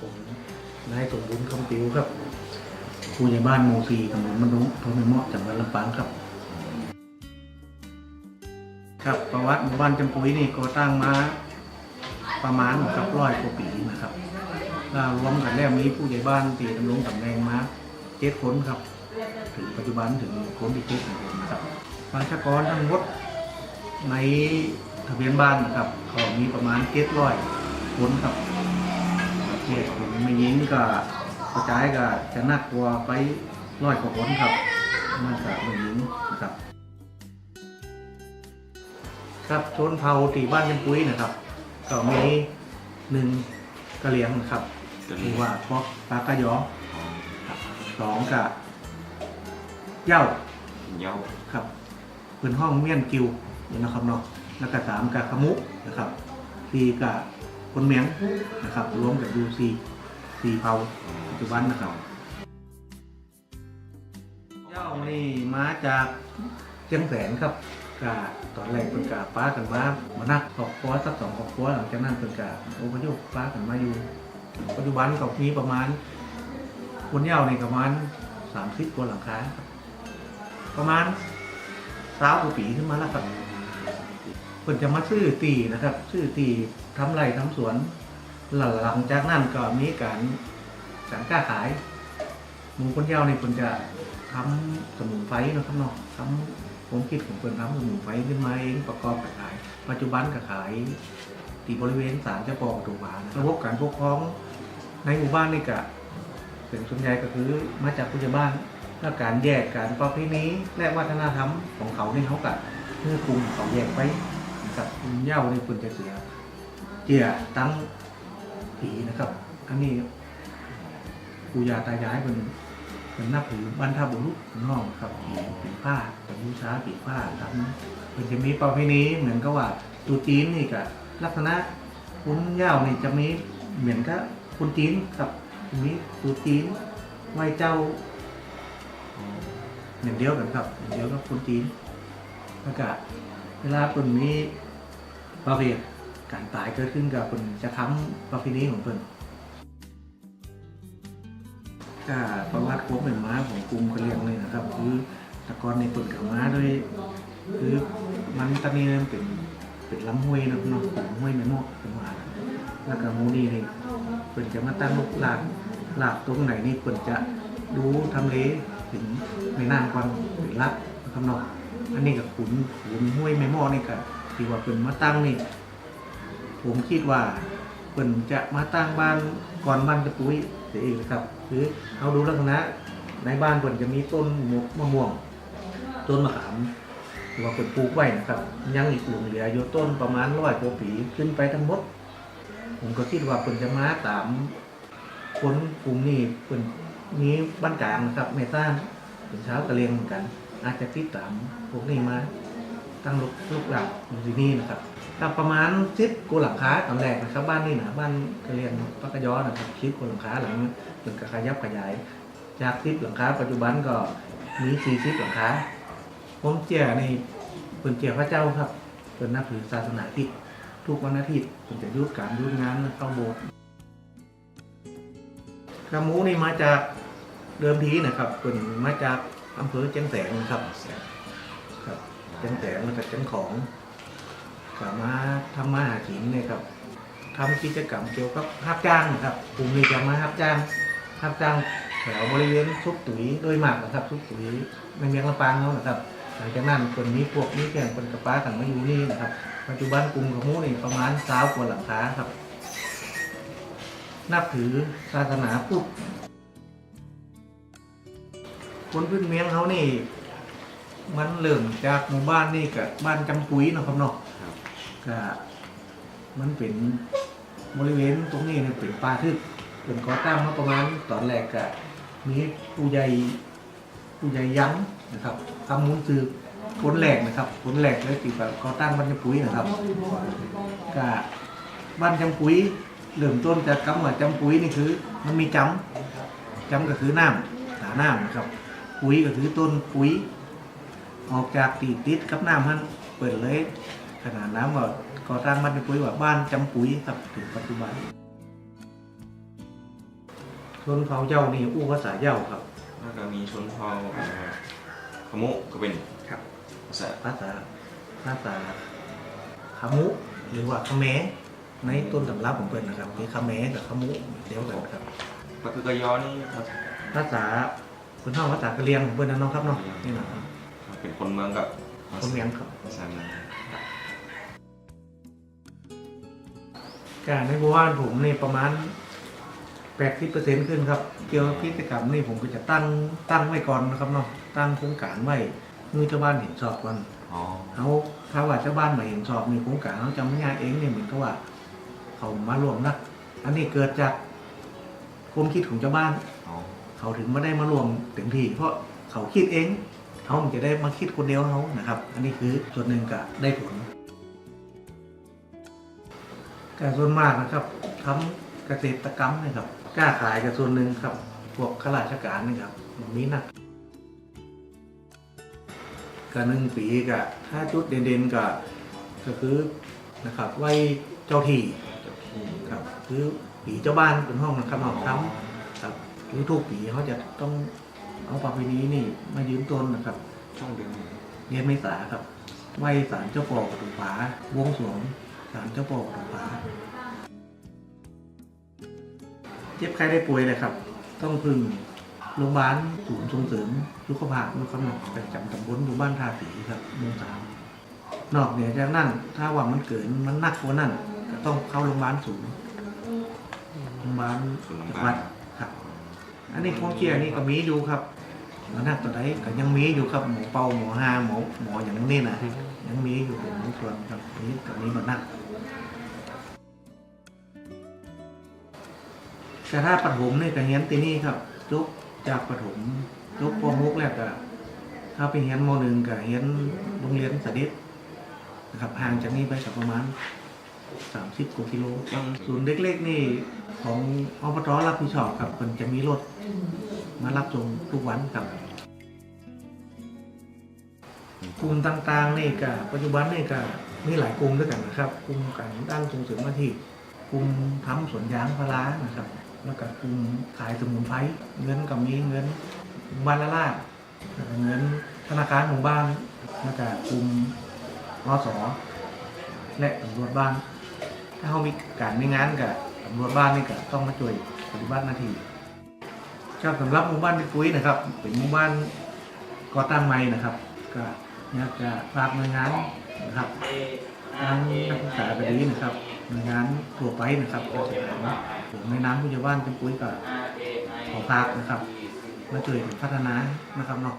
ผมนายสมบูรณ์คำติวครับผู้ใหญ่บ้านหมู่สี่ตำบลมนุอำเภอแม่เมาะจังหวัดลำปางครับ ครับประวัติหมู่บ้านจำปุยนี่ก่อตั้งมาประมาณกับร้อยกว่าปีนะครับถ้ารวมกันแล้วมีผู้ใหญ่บ้านตีดำรงตำแหน่งมาเจ็ดคนครับ ถึงปัจจุบันถึงคนที่เจ็ดของผมนะครับประชากรทั้งหมดในทะเบียนบ้านนะครับเขามีประมาณเจ็ดร้อยคนครับ เจ็ดคนไม่ยิงก็กระจายก็จะนักกว่าไปร้อยกว่าคนครับมันก็ไม่ยิงนะครับ ครับชนเผ่าตีบ้านยันปุ้ยนะครับ ก็มีหนึ่งกะเหลียงนะครับกะเหหรี่รือว่าพวกปลากระยอสองกะเหย้าเย้าครับเป็นห้องเมี่ยนกิวนะครับเนาะแล้วก็สามกะขมุนะครับสี่กะ คนเมียงนะครับรวมกับยูซีสี่เผาปัจจุบันนะครับเหย้านี่มาจากเชียงแสนครับกะตอนแรกเป็นกะป้ากันมามานักครอบครัวสักสองครอบครัวหลังจากนั้นเป็นกะอพยพป้ากันมาอยู่ ปัจจุบันก็มีประมาณคนเหย้านี่ประมาณสามสิบกว่าหลังคาประมาณสาวกว่าปีขึ้นมาแล้วครับ พิ่นจะมาซื้อตีนะครับ ซื้อตีทำไรทำสวน หลังจากนั้นก็มีการการกล้าขายหมูคนเหย้านี่เพิ่นจะทำสมุนไพรนะครับเนาะทำผมคิดของเพิ่นทำสมุนไพรขึ้นมาเองประกอบขาย ปัจจุบันก็ขายที่บริเวณศาลเจ้าปอถูกหวานระบบการปกครองในหมู่บ้านนี่ก็เป็นส่วนใหญ่ก็คือมาจากผู้ใหญ่บ้านและการแยกการประเพณีและวัฒนธรรมของเขาในเขาก็เพื่อกลุ่มเขาแยกไป นะครับคุณเหย่านี่คุณจะเสียเจียตั้งผีนะครับ อันนี้ปู่ย่าตายายเป็นเป็นนับถือบรรพบุรุษน้องครับผีผีผ้าเป็นบูชาผีผ้าทำมันจะมีประเพณีเหมือนกับว่าตูจีนนี่ก็ลักษณะคุณย่านี่จะมีเหมือนกับคุณจีนครับมีตูจีนไหวเจ้าอย่างเดียวกันครับอย่างเดียวกับคุณจีนแล้วก็ เวลาคุณมีประเพณการตายเกิดขึ้นกับคุณจะทำประเพณีของเพิ่นก็ประวัติความเป็นม้าของกรุงกะเหรียงเลยนะครับ คือตะกอนในเปิดกับม้าด้วย คือมันตอนนี้มันเป็นเป็นลำห้วยนะเนาะของห้วยแม่มอกเป็นว่าแล้วก็มูนี่นี่เปิ่นจะมาตั้งลูกหลานหลากตรงไหนนี่เปิ่นจะดูทำเลถึงในน้ำก่อนเป็นรักนะครับเนาะ อันนี้กับขุนขุนห้วยแม่มอนี่ก็ที่ว่าเปิ่นมาตั้งนี่ ผมคิดว่าเปิ่นจะมาตั้งบ้านก่อนบ้านตะปุ้ยเสียเองนะครับคือเอาดูลักษณะในบ้านเปิ่นจะมีต้นมะมะม่วง ต้นมะขามหรือว่าเป็นปลูกไว้นะครับ ยังอีกหลุมเหลืออยู่ต้นประมาณร้อยกว่าปีขึ้นไปทั้งหมด ผมก็คิดว่าเป็นจะมาตามคนกลุ่มนี้เป็นนี้บ้านกลางนะครับไม่ต้านเป็นเช้าวกะเลียงเหมือนกัน อาจจะติดตามพวกนี้มาตั้งลูกลูกหลักอยู่ที่นี่นะครับก็ประมาณสิบกูหลังคาตอนแรกนะครับ บ้านนี่นะบ้านกะเลียงปักกะยอนะครับสิบกูหลังคาหลังเป็นกระขยับขยาย จากสิบหลังคาปัจจุบันก็มีสี่สิบหลังคาผมเจียในเป็นเจียพระเจ้าครับเป็นนับถือศาสนาที่ทุกวันอาทิตย์ผมจะยุดการยุดงานเข้าโบสถ์กระมูนี่มาจากเดิมทีนะครับเป็นมาจาก อำเภอเจียงแสงนะครับครับเจียงแสงมาจากเจียงของกลับมาทำมาหากินเนี่ยครับทำกิจกรรมเกี่ยวกับรับจ้างนะครับกลุ่มนี้จะมารับจ้างรับจ้างแถวบริเวณซุปตุ๋ยโดยมากนะครับซุปตุ๋ยในเมียงลำปางเขานะครับ หลังจากนั้นคนนี้พวกนี้แข่งคนกระป้ากันมาอยู่นี่นะครับ ปัจจุบันกลุ่มของมูนี่ประมาณสาวกว่าหลังคาครับ นับถือศาสนาพุทธ คนพื้นเมียงเขานี่ มันเริ่มจากหมู่บ้านนี่กับบ้านจำปุยเนาะครับเนาะครับก็มันเป็นบริเวณตรงนี้เนี่ยเป็นป่าทึบเป็นก่อตั้งมาประมาณตอนแรกก็มีผู้ใหญ่ผู้ใหญ่ยั้งนะครับทำมูลสืบผลแหลกนะครับผลแหลกเลยติดแบบก่อตั้งบ้านจำปุยนะครับก็บ้านจำปุยเริ่มต้นจากคำว่าจำปุยนี่คือ มันมีจำจำก็คือน้ำหาน้ำนะครับ ปุ๋ยก็คือต้นปุ๋ย ออกจากตีติดกับน้ำมันเปิดเลย ขนาดน้ำว่าก่อตั้งบ้านจำปุยว่าบ้านจำปุยครับถึงปัจจุบันนเผาเย้านี่อู้ภาษาเย้าครับ แล้วก็มีชนเผ่าอ่าขมุก็เป็นครับ ภาษาภาษาภาษาคามุ หรือว่าคาเมในต้นตำรับของเปิ้นนะครับมีคาเมกับคามุเดียวกันครับ ก็คือกระยอนี่ภาษา ภาษา คุณท่องภาษากะเหรียงของเปิ้นนะเน้องครับเนาะนี่นะครับเป็นคนเมืองกับคนเมียงครับภาษาเมืองการในหมู่บ้านผมนี่ประมาณ80%ขึ้นครับ เกี่ยวกับกิจกรรมนี่ผมก็จะตั้งตั้งไว้ก่อนนะครับเนาะตั้งโครงการไว้มือเจ้าบ้านเห็นชอบก่อนอ๋อเขาถ้าว่าเจ้าบ้านมาเห็นชอบมีโครงการเขาจำไม่ยากเองเนี่ยเหมือนกับว่าเขามารวมนะอันนี้เกิดจากความคิดของเจ้าบ้านอ๋อ เขาถึงไม่ได้มารวมเต็มที่ เพราะเขาคิดเองเขาจะได้มาคิดคนเดียวเขานะครับ อันนี้คือส่วนหนึ่งก็ได้ผลการส่วนมากนะครับทำเกษตรกรรมนะครับกล้าขายกับส่วนหนึ่งครับพวกข้าราชการนะครับมันมีหนักก็หนึ่งปีก็ถ้าจุดเด่นๆก็ก็คือนะครับไว้เจ้าที่ครับคือปีเจ้าบ้านเป็นห้องนะครับห้องทำ คือทุกปีเขาจะต้องเอาประเพณีนี่มายืมต้นนะครับ ช่องเดือนเรียนเมษาครับไหวสารเจ้าพ่อปฐุมผาบวงสรวงสารเจ้าพ่อปฐุมผาเจ็บใครได้ป่วยเลยครับ ต้องพึ่งโรงพยาบาลศูนย์ส่งเสริมสุขภาพนะครับประจำตำบลหมู่บ้านทาสีครับหมู่สามนอกเหนือจากนั้น ถ้าว่ามันเกิดมันหนักกว่านั้นก็ต้องเข้าโรงพยาบาลศูนย์โรงพยาบาลจังหวัด อันนี้ของเกียร์นี่ก็มีอยู่ครับมันนักตัวใดก็ยังมีอยู่ครับหมอเป่าหมอฮาหมอหมออย่างนี้นะยังมีอยู่เป็นบางส่วนครับนี้กับนี้มันนักแต่ถ้าปฐมนี่ก็เฮียนตีนี่ครับจบจากปฐมจบปมุกแล้วก็ถ้าไปเฮียนมหนึ่งก็เฮียนโรงเรียนสดิษนะครับห่างจากนี้ไปสักประมาณ สามสิบกว่ากิโลยังศูนย์เล็กๆนี่ของอบตรับผิดชอบครับมันจะมีรถมารับส่งทุกวันครับกลุ่มต่างๆนี่ก็ปัจจุบันนี่ก็มีหลายกลุ่มด้วยกันนะครับกลุ่มการด้านส่งเสริมอาชีพกลุ่มทำสวนยางพารานะครับ แล้วก็กลุ่มขายสมุนไพรเงินก็มีเงินบ้านละลาดเงินธนาคารหมู่บ้านแล้วก็กลุ่มอสและตำรวจบ้าน ถ้าเขามีการมีงานกับตำรวจบ้านนี่ก็ต้องมาช่วยปฏิบัติหน้าที่ครับสำหรับหมู่บ้านพี่ปุ้ยนะครับ เป็นหมู่บ้านก่อตั้งใหม่นะครับ ก็อยากจะฝากหน่วยงานนะครับทางนักศึกษาแบบนี้นะครับหน่วยงานทั่วไปนะครับก็จะถามผมในน้ำผู้ใหญ่บ้านเป็นปุ้ยกับขอพากนะครับ มาช่วยพัฒนานะครับเนาะ